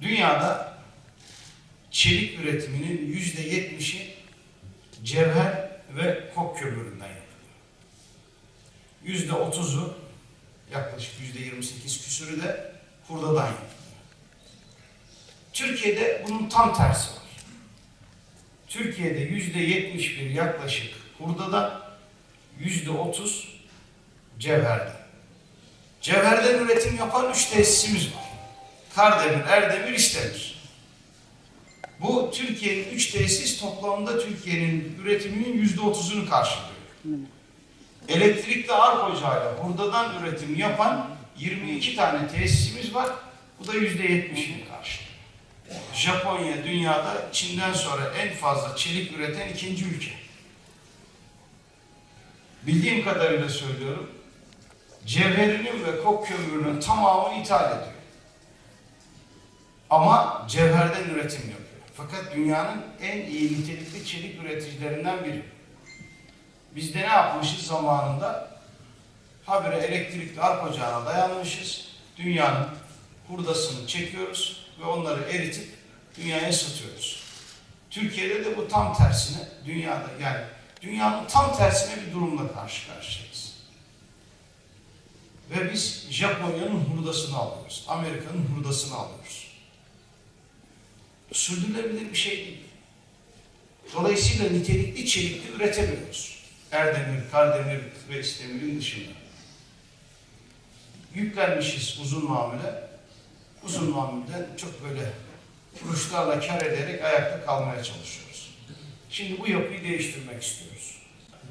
Dünyada çelik üretiminin yüzde yetmişi cevher ve kok kömüründen yapılıyor. Yüzde otuzu yaklaşık yüzde yirmi sekiz küsürü de hurdadan yapılıyor. Türkiye'de bunun tam tersi var. Türkiye'de yüzde yetmiş bir yaklaşık hurdada, yüzde otuz cevherde. Cevherden üretim yapan üç tesisimiz var. Kardemir, Erdemir, İstemir. Bu Türkiye'nin üç tesis toplamında Türkiye'nin üretiminin yüzde otuzunu karşılıyor. Elektrikli arp ocağıyla hurdadan üretim yapan 22 tane tesisimiz var. Bu da yüzde yetmişini karşılıyor. Japonya dünyada Çin'den sonra en fazla çelik üreten ikinci ülke. Bildiğim kadarıyla söylüyorum. Cevherinin ve kok kömürünün tamamını ithal ediyor. Ama cevherden üretim yapıyor. Fakat dünyanın en iyi nitelikli çelik üreticilerinden biri. Biz de ne yapmışız zamanında? Habire elektrikli arp ocağına dayanmışız. Dünyanın hurdasını çekiyoruz ve onları eritip dünyaya satıyoruz. Türkiye'de de bu tam tersine dünyada yani dünyanın tam tersine bir durumla karşı karşıyayız. Ve biz Japonya'nın hurdasını alıyoruz. Amerika'nın hurdasını alıyoruz. Sürdürülebilir bir şey değil. Dolayısıyla nitelikli çelikli üretemiyoruz. Erdemir, Kardemir ve İstemir'in dışında. Yüklenmişiz uzun mamule. Uzun mamulden çok böyle kuruşlarla kar ederek ayakta kalmaya çalışıyoruz. Şimdi bu yapıyı değiştirmek istiyoruz.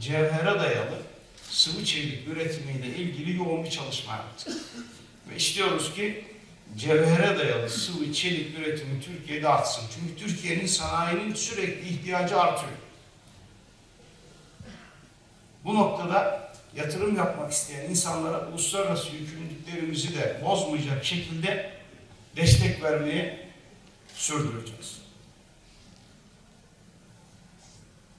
Cevhere dayalı sıvı çelik üretimiyle ilgili yoğun bir çalışma yaptık. Ve istiyoruz ki cevhere dayalı sıvı çelik üretimi Türkiye'de artsın. Çünkü Türkiye'nin sanayinin sürekli ihtiyacı artıyor. Bu noktada yatırım yapmak isteyen insanlara uluslararası yükümlülüklerimizi de bozmayacak şekilde destek vermeye sürdüreceğiz.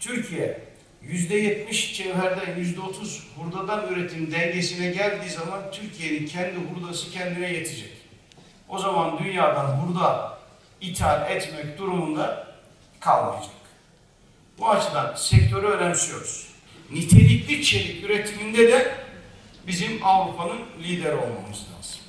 Türkiye yüzde yetmiş cevherden yüzde otuz hurdadan üretim dengesine geldiği zaman Türkiye'nin kendi hurdası kendine yetecek. O zaman dünyadan hurda ithal etmek durumunda kalmayacak. Bu açıdan sektörü önemsiyoruz. Nitelikli çelik üretiminde de bizim Avrupa'nın lideri olmamız lazım.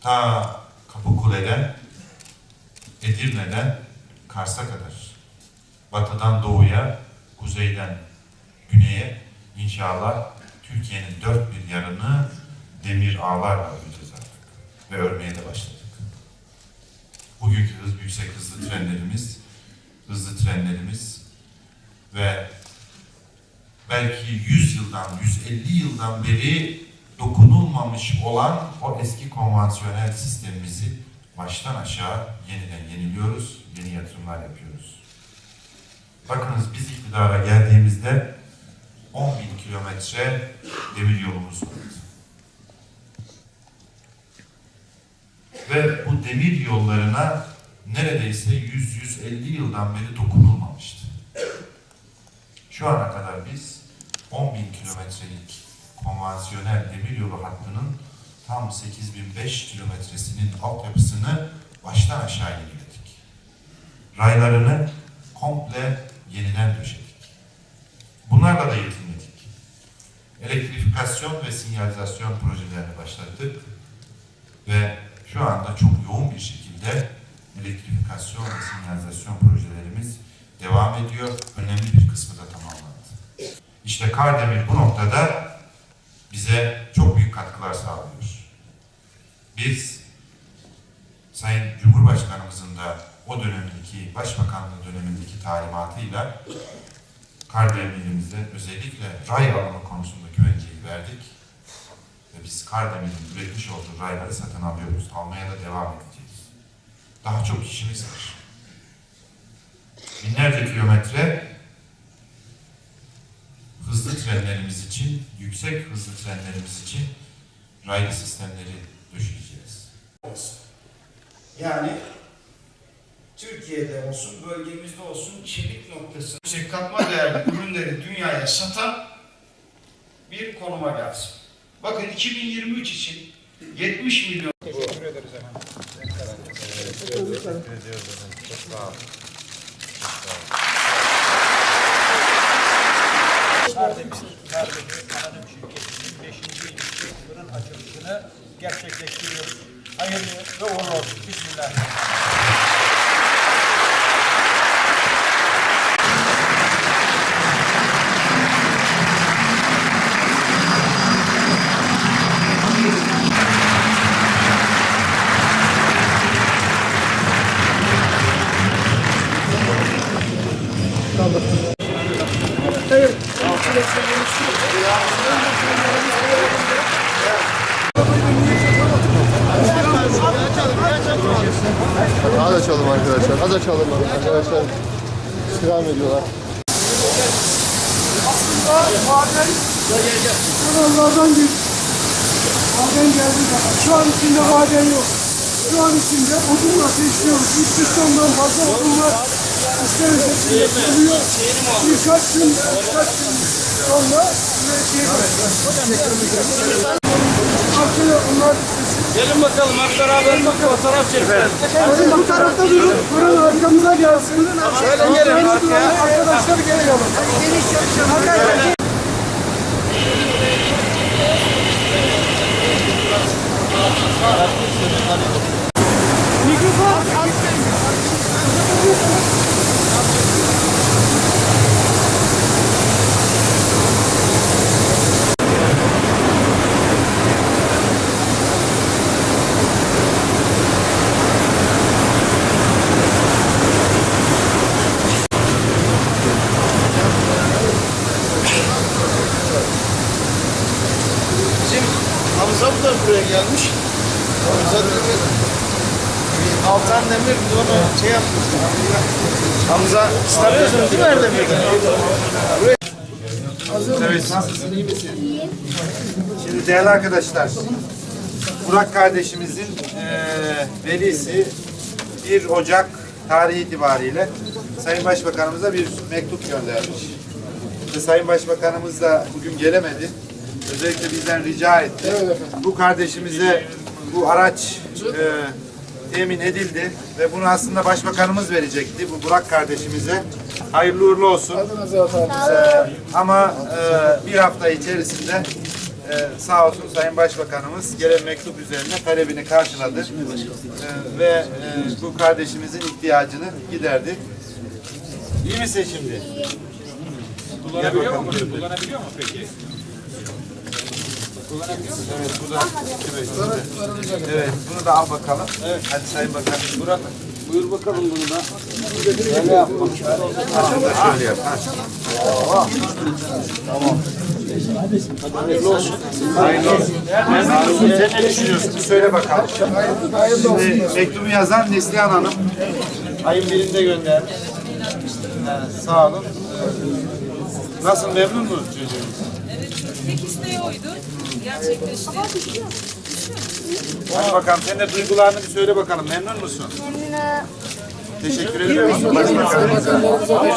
Ta Kapıkule'den, Edirne'den Kars'a kadar. Batıdan doğuya, kuzeyden güneye inşallah Türkiye'nin dört bir yanını demir ağlarla. Ve örmeye de başladık. Bugünkü hız, yüksek hızlı trenlerimiz, hızlı trenlerimiz ve belki 100 yıldan, 150 yıldan beri dokunulmamış olan o eski konvansiyonel sistemimizi baştan aşağı yeniden yeniliyoruz, yeni yatırımlar yapıyoruz. Bakınız biz iktidara geldiğimizde 10 bin kilometre demir yolumuz vardı. Ve bu demir yollarına neredeyse 100-150 yıldan beri dokunulmamıştı. Şu ana kadar biz 10 bin kilometrelik konvansiyonel demiryolu hattının tam 8005 kilometresinin altyapısını baştan aşağı yeniledik. Raylarını komple yeniden döşedik. Bunlarla da yetinmedik. Elektrifikasyon ve sinyalizasyon projelerini başlattık ve şu anda çok yoğun bir şekilde elektrifikasyon ve sinyalizasyon projelerimiz devam ediyor. Önemli bir kısmı da tamamlandı. İşte Kardemir bu noktada bize çok büyük katkılar sağlıyor. Biz Sayın Cumhurbaşkanımızın da o dönemdeki Başbakanlığı dönemindeki talimatıyla Kardemir'imize özellikle ray alımı konusunda güvenceyi verdik. Kardemir'in üretmiş olduğu rayları satın alıyoruz. Almaya da devam edeceğiz. Daha çok işimiz var. Binlerce kilometre hızlı trenlerimiz için, yüksek hızlı trenlerimiz için raylı sistemleri döşeyeceğiz. Yani Türkiye'de olsun, bölgemizde olsun çelik noktası yüksek katma değerli ürünleri dünyaya satan bir konuma gelsin. Bakın 2023 için 70 milyon Teşekkür ederiz efendim. Kardemir, Kardemir Anonim Şirketi'nin 5. ilişki açılışını gerçekleştiriyoruz. Hayırlı ve uğurlu olsun. Bismillah. Açalım arkadaşlar. Az açalım arkadaşlar. İstirham ediyorlar. Kanallardan bir maden geldi. Şu an içinde maden yok. Şu an içinde odunla ateşliyoruz. İç dışından fazla odun var. Kuruluyor. Birkaç gün, birkaç gün sonra üretiye Arkaya onlar Gelin bakalım hep beraber fotoğraf çekelim. Bu tarafta durun. Fırın arkamıza gelsin. Şöyle gelin. Arkadaşlar geri alın. Hadi. Bizim Hamza da buraya gelmiş. Hamza Demir. Altan Demir onu şey yapmış. Hamza tanıyorsunuz değil mi Erdemir'den? Evet, nasılsın, iyi misin? Şimdi değerli arkadaşlar, Burak kardeşimizin eee velisi 1 Ocak tarihi itibariyle Sayın Başbakanımıza bir mektup göndermiş. Sayın Başbakanımız da bugün gelemedi. Özellikle bizden rica etti. Bu kardeşimize bu araç eee, temin edildi ve bunu aslında Başbakanımız verecekti bu Burak kardeşimize. Hayırlı uğurlu olsun. Ee, ama e, bir hafta içerisinde e, sağ olsun Sayın Başbakanımız gelen mektup üzerine talebini karşıladı E, ve e, bu kardeşimizin ihtiyacını giderdi. İyi misin şimdi? Kullanabiliyor mu? Kullanabiliyor mu peki? Evet, bu da, evet, evet, bunu da al bakalım. Evet. Hadi Sayın Bakan. Burak, Buyur bakalım bunu da. şöyle yapma. Şunu da şöyle yap. Ha. Hayırlı olsun. Hayırlı olsun. Sen ne düşünüyorsun? Bir söyle bakalım. Şimdi mektubu yazan Neslihan Hanım ayın birinde göndermiş. Ee, sağ olun. Ee, Nasıl memnun musunuz çocuğunuz? Evet, tek isteği oydu. Gerçekleşti. Hadi bakalım sen de duygularını bir söyle bakalım. Memnun musun? Memnunum. Teşekkür musun Başbakanım? Çok sağ olun.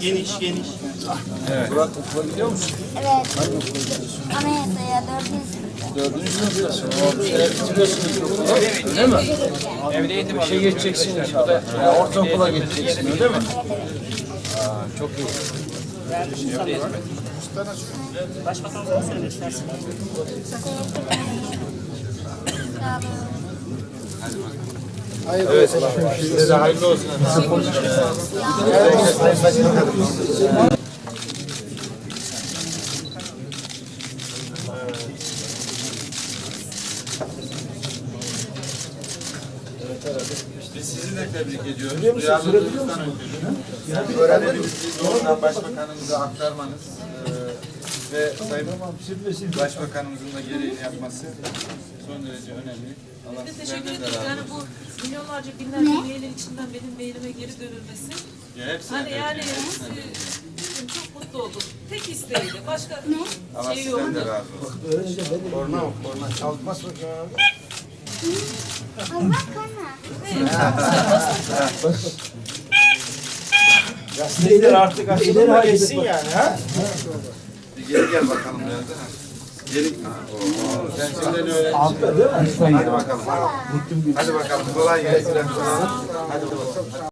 Geniş geniş. Evet. Anayasaya dördüncü sınıfta. Evde eğitim şey geçeceksin inşallah. Yani ortaokula geçeceksin öyle mi? çok iyi. Evet. Size de hayırlı olsun. Evet, Sayın Başbakanım. Biz sizi de tebrik ediyoruz. Biliyor musun? Duyarlılığınızdan ötürü. Öğrendiğinizi doğrudan başbakanımıza aktarmanız ve Sayın Başbakanımızın da gereğini yapması son derece önemli. Allah Biz de teşekkür de ederiz. Yani bu milyonlarca binlerce üyelerin içinden benim mailime geri dönülmesi. Ya hepsine Hani yani biz, e, çok mutlu olduk. Tek isteğiydi. Başka Allah şey yok. sizden de razı olsun. Korna mı? Korna çalmaz abi. Allah kana. Gazeteler artık açılır geçsin yani ha? Geri gel bakalım biraz da. Geri. Oo, sen şimdiden öğrenci. Altta değil mi? Hadi bakalım. Hadi bakalım. Kolay gelsin. Hadi bakalım.